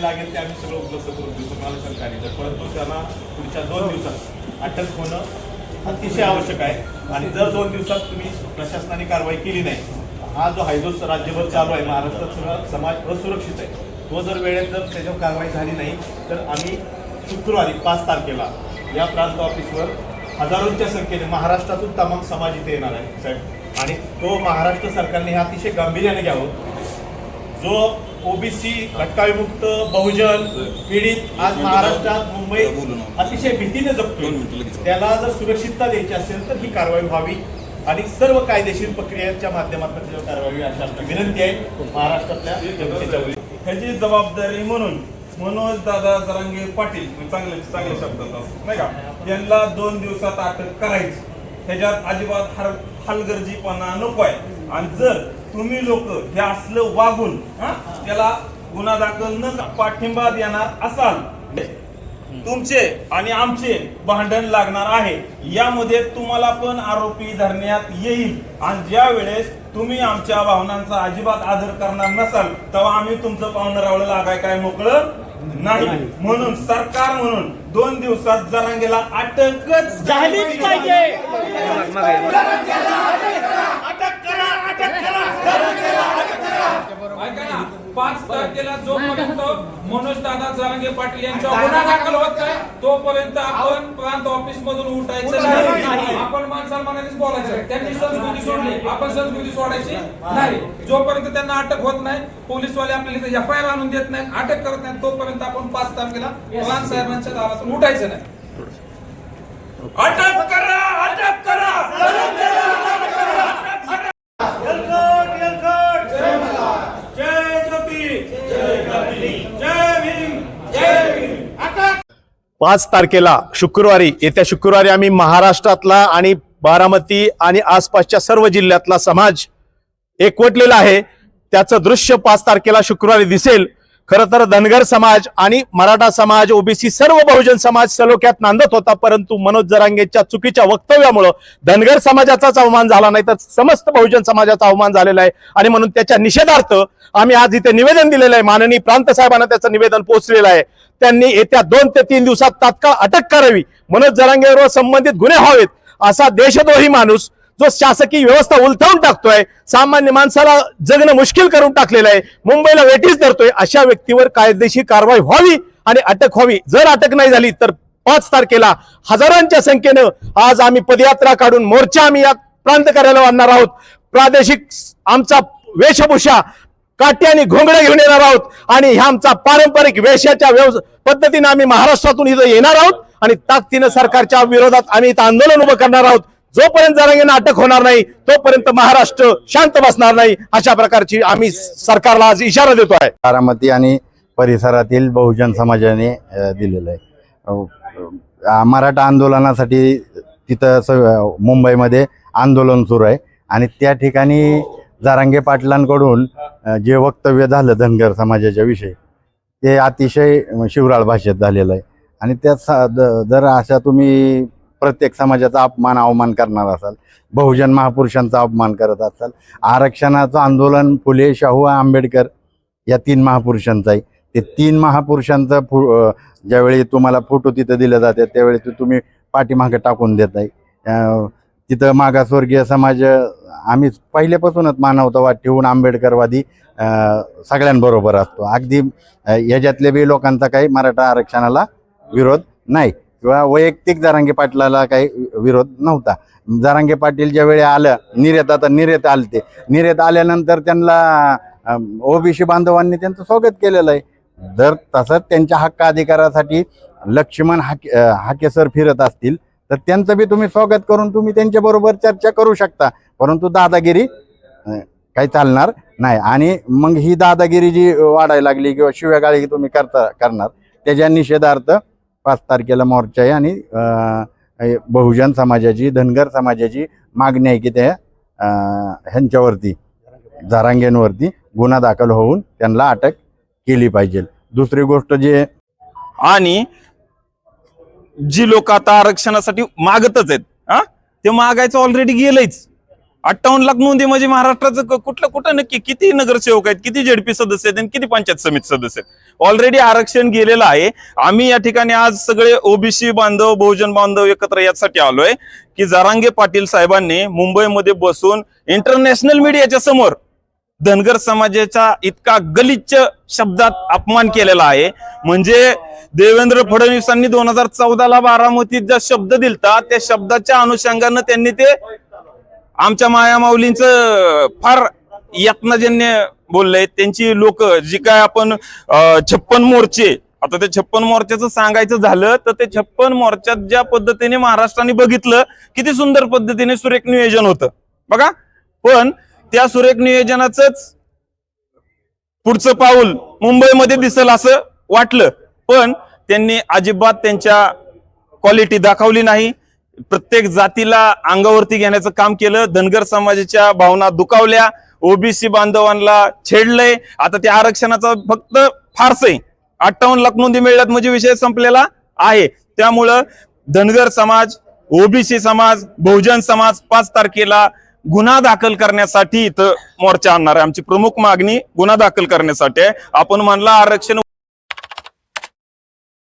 लागेल ते आम्ही सगळं उपलब्ध करून देऊ तुम्हाला सरकारी परंतु त्यांना पुढच्या दोन दिवसात अटक होणं अतिशय आवश्यक आहे. आणि जर दोन दिवसात तुम्ही प्रशासनाने कारवाई केली नाही हा जो हायदोस राज्यभर चालू आहे महाराष्ट्रात सगळा समाज असुरक्षित आहे तो जर वेळेत जर त्याच्यावर कारवाई झाली नाही तर आम्ही शुक्रवारी पाच तारखेला या प्रांत ऑफिसवर हजारोंच्या संख्येने महाराष्ट्रातून तमाम समाज इथे येणार आहे साहेब. आणि तो महाराष्ट्र सरकारने हे अतिशय गांभीर्याने घ्यावं. जो ओबीसी घटकाविमुक्त बहुजन पीडित आज महाराष्ट्रात मुंबईत अतिशय भीतीने जगतोय. त्याला जर सुरक्षितता द्यायची असेल तर ही कारवाई व्हावी आणि सर्व कायदेशीर प्रक्रियेच्या माध्यमातून त्याच्यावर कारवाई व्हावी अशी आमची विनंती आहे महाराष्ट्रातल्या जनतेच्या. ह्याची जबाबदारी म्हणून मनोज दादा जरांगे पाटील चांगले चांगल्या शब्दात नाही का? यांना दोन दिवसात अटक करायची. ह्याच्यात अजिबात हर हलगर्जीपणा नको आहे आणि जर तुम्ही लोक हे असलं वागून त्याला गुन्हा दाखल न पाठिंबा देणार असाल तुमचे आणि आमचे भांडण लागणार आहे. यामध्ये तुम्हाला पण आरोपी धरण्यात येईल. आणि ज्या वेळेस तुम्ही आमच्या भावनांचा अजिबात आदर करणार नसाल तेव्हा आम्ही तुमचं पाहुणं रावलं लागाय काय मोकळं? नाही. म्हणून सरकार म्हणून दोन दिवसात जरांगेला अटकच झालीच पाहिजे. पाच तारखेला जोपर्यंत मनोज दादा जरांगे पाटील यांच्या गुन्हा दाखल होत नाही तोपर्यंत आपण प्रांत ऑफिस मधून उठायचं नाही. बोलायचं त्यांनी संस्कृती सोडली. आपण संस्कृती सोडायची नाही. जोपर्यंत त्यांना अटक होत नाही पोलीसवाले आपल्याला इथे एफ आय आर आणून देत नाही अटक करत नाही तोपर्यंत आपण पाच तारखेला प्रांत साहेबांच्या दारातून उठायचं नाही. अटक करा अटक करा. पाच तारखेला शुक्रवारी येत्या शुक्रवारी आम्ही महाराष्ट्रातला आणि बारामती आणि आसपासच्या सर्व जिल्ह्यातला समाज एकवटलेला आहे. त्याचं दृश्य पाच तारखेला शुक्रवारी दिसेल. खरं तर धनगर समाज आणि मराठा समाज ओबीसी सर्व बहुजन समाज सलोख्यात नांदत होता परंतु मनोज जरांगेच्या चुकीच्या वक्तव्यामुळं धनगर समाजाचाच अवमान झाला नाही तर समस्त बहुजन समाजाचा अवमान झालेला आहे. आणि म्हणून त्याच्या निषेधार्थ आम्ही आज इथे निवेदन दिलेलं आहे. माननीय प्रांत साहेबांना त्याचं निवेदन पोहोचलेलं आहे. त्यांनी येत्या दोन ते तीन दिवसात तात्काळ अटक करावी. मनोज जरांगेवर संबंधित गुन्हे व्हावेत. असा देशद्रोही माणूस जो शासकीय व्यवस्था उलथवून टाकतोय सामान्य माणसाला जगणं मुश्किल करून टाकलेलं आहे मुंबईला वेटीस धरतोय अशा व्यक्तीवर कायदेशीर कारवाई व्हावी आणि अटक व्हावी. जर अटक नाही झाली तर पाच तारखेला हजारांच्या संख्येनं आज आम्ही पदयात्रा काढून मोर्चा आम्ही या प्रांत कार्यालयावर आणणार आहोत. प्रादेशिक आमचा वेशभूषा काठी आणि घोंगडे घेऊन येणार आहोत. आणि ह्या आमचा पारंपरिक वेशाच्या व्यवस पद्धतीने आम्ही महाराष्ट्रातून इथं येणार आहोत. आणि ताकदीनं सरकारच्या विरोधात आम्ही इथं आंदोलन उभं करणार आहोत. जोपर्यंत जरांगीना अटक होणार नाही तोपर्यंत महाराष्ट्र शांत बसणार नाही अशा प्रकारची आम्ही सरकारला आज इशारा देतो आहे. बारामती आणि परिसरातील बहुजन समाजाने दिलेलं आहे. मराठा आंदोलनासाठी तिथं मुंबईमध्ये आंदोलन सुरू आहे. आणि त्या ठिकाणी जारांगे पाटलांकडून जे वक्तव्य झालं धनगर समाजाच्या विषयी ते अतिशय शिवराळ भाषेत झालेलं आहे. आणि त्या सा- द- जर अशा तुम्ही प्रत्येक समाजाचा अपमान अवमान करणार असाल बहुजन महापुरुषांचा अपमान करत असाल आरक्षणाचं आंदोलन फुले शाहू आंबेडकर या तीन महापुरुषांचा आहे. ते तीन महापुरुषांचा फो ज्यावेळी तुम्हाला फोटो तिथं दिले जाते त्यावेळी ते तुम्ही पाठीमागे टाकून देत आहे तिथं मागासवर्गीय समाज आम्हीच आम्ही पहिल्यापासूनच मानवतावाद ठेवून आंबेडकरवादी सगळ्यांबरोबर असतो. अगदी ह्याच्यातल्या बी लोकांचा काही मराठा आरक्षणाला विरोध नाही किंवा वैयक्तिक जरांगे पाटलाला काही विरोध नव्हता. जारांगे पाटील ज्यावेळी आलं निर्यात आता निर्यात आलते. निर्यात आल्यानंतर त्यांना ओबीसी बांधवांनी त्यांचं स्वागत केलेलं आहे. जर तसंच त्यांच्या हक्क अधिकारासाठी लक्ष्मण हाके हाकेसर फिरत असतील तर त्यांचं बी तुम्ही स्वागत करून तुम्ही त्यांच्याबरोबर चर्चा करू शकता. परंतु दादागिरी काही चालणार नाही. आणि मग ही दादागिरी जी वाढायला लागली किंवा शिव्यागाळी तुम्ही करता करणार त्याच्या निषेधार्थ पाच तारखेला मोर्चा आहे आणि बहुजन समाजाची धनगर समाजाची मागणी आहे की त्या ह्यांच्यावरती झारांगेंवरती गुन्हा दाखल होऊन त्यांना अटक केली पाहिजे. दुसरी गोष्ट जे आणि जी लोक आता आरक्षणासाठी मागतच आहेत हा? ते मागायचं ऑलरेडी गेलंच अठ्ठावन्न लाख नोंदी म्हणजे महाराष्ट्राचं कुठलं कुठं नक्की? किती नगरसेवक आहेत किती जेडपी सदस्य आहेत आणि किती पंचायत समिती सदस्य आहेत? ऑलरेडी आरक्षण गेलेलं आहे. आम्ही या ठिकाणी आज सगळे ओबीसी बांधव बहुजन बांधव एकत्र यासाठी आलोय की जरांगे पाटील साहेबांनी मुंबईमध्ये बसून इंटरनॅशनल मीडियाच्या समोर धनगर समाजाचा इतका गलिच्छ शब्दात अपमान केलेला आहे. म्हणजे देवेंद्र फडणवीसांनी दोन हजार चौदाला बारामतीत ज्या शब्द दिलता त्या शब्दाच्या अनुषंगानं त्यांनी ते आमच्या मायामाऊलींच फार यत्नजन्य बोललंय त्यांची लोक जी काय आपण छप्पन मोर्चे आता ते छप्पन मोर्चाचं सांगायचं झालं तर ते छप्पन मोर्चात ज्या पद्धतीने महाराष्ट्राने बघितलं किती सुंदर पद्धतीने सुरेख नियोजन होतं. बघा. पण त्या सुरेख नियोजनाच पुढचं पाऊल मुंबईमध्ये दिसल असं वाटलं. पण त्यांनी अजिबात त्यांच्या क्वालिटी दाखवली नाही. प्रत्येक जातीला अंगावरती घेण्याचं काम केलं. धनगर समाजाच्या भावना दुखावल्या. ओबीसी बांधवांना छेडलंय. आता त्या आरक्षणाचा फक्त फारस आहे. अठ्ठावन्न लाख नोंदी मिळल्यात म्हणजे विषय संपलेला आहे. त्यामुळं धनगर समाज ओबीसी समाज बहुजन समाज पाच तारखेला गुन्हा दाखल करण्यासाठी इथं मोर्चा आणणार आहे. आमची प्रमुख मागणी गुन्हा दाखल करण्यासाठी आहे. आपण म्हणला आरक्षण